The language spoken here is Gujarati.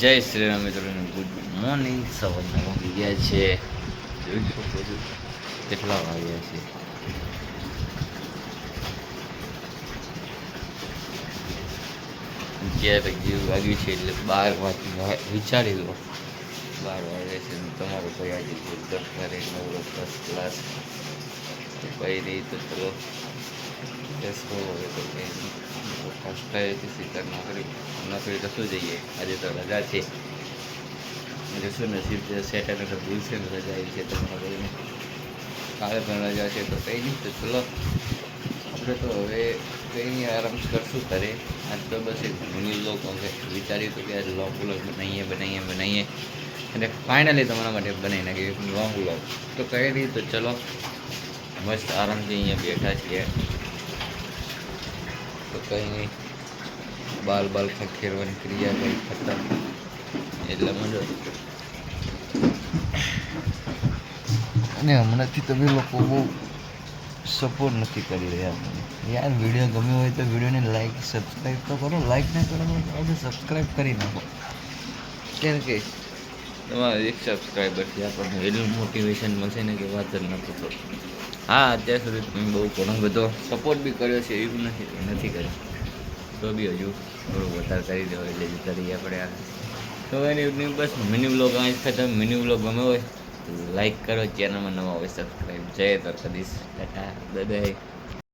જય શ્રી રામ મિત્રોને ગુડ મોર્નિંગ સવારના વાગી ગયા છે. કેટલા વાગ્યા છે. જ્યારે જેવું વાગ્યું છે એટલે બાર વાગી વિચારી લો. બાર વાગે છે તમારું ભાઈ આજે દસ કરે નવરો ફર્સ્ટ ક્લાસ કઈ રહી તો ચલો. દસ હોય તો કંઈ ફર્સ્ટ સીધા નોકરી નોકરી તો જઈએ આજે તો રજા છે એટલે શું છે સેટરડે તો ભૂલ છે રજા આવી છે તમારા ભાઈને કાલે પણ રજા છે તો કંઈ નહીં તો ચલો આપણે તો હવે કંઈ નહીં આરામ કરશું ઘરે આજ તો બસ એક ઘણી લોકો વિચાર્યું હતું કે આજે લોંગ વ્લોગ બનાવીએ બનાવીએ બનાવીએ અને ફાઇનલી તમારા માટે બનાવી નાખીએ લોંગ વ્લોગ તો કંઈ નહીં, તો ચલો. મસ્ત આરામથી અહીંયા બેઠા છીએ. તો કંઈ નહીં. બાલ બાલ ખખેરવાની ક્રિયા કંઈ ખતમ. એટલે મજો અને હમણાંથી તમે લોકો બહુ સપોર્ટ નથી કરી રહ્યા મને. યાર વીડિયો ગમ્યો હોય તો વિડીયોને લાઈક સબસ્ક્રાઈબ તો કરો. લાઈક ના કરો તો સબસ્ક્રાઈબ કરી નાખો. કેમ કે તમારા એક સબસ્ક્રાઈબરથી આપણને એટલું મોટિવેશન મળશે ને કે વાત જ ન પૂછો હા અત્યાર સુધી તમે બહુ ઘણો બધો સપોર્ટ બી કર્યો છે એવું નથી નથી કર્યો. તો બી હજુ થોડું વધારે કરી દો એટલે જતા રહીએ આપણે આ તો એની બસ મિની વ્લોગ અહીં ખતમ. મિની વ્લોગ ગમે હોય તો લાઈક કરો ચેનલમાં નવા હોય સબસ્ક્રાઈબ જય દ્વારકાધીશ. ટાટા. Bye bye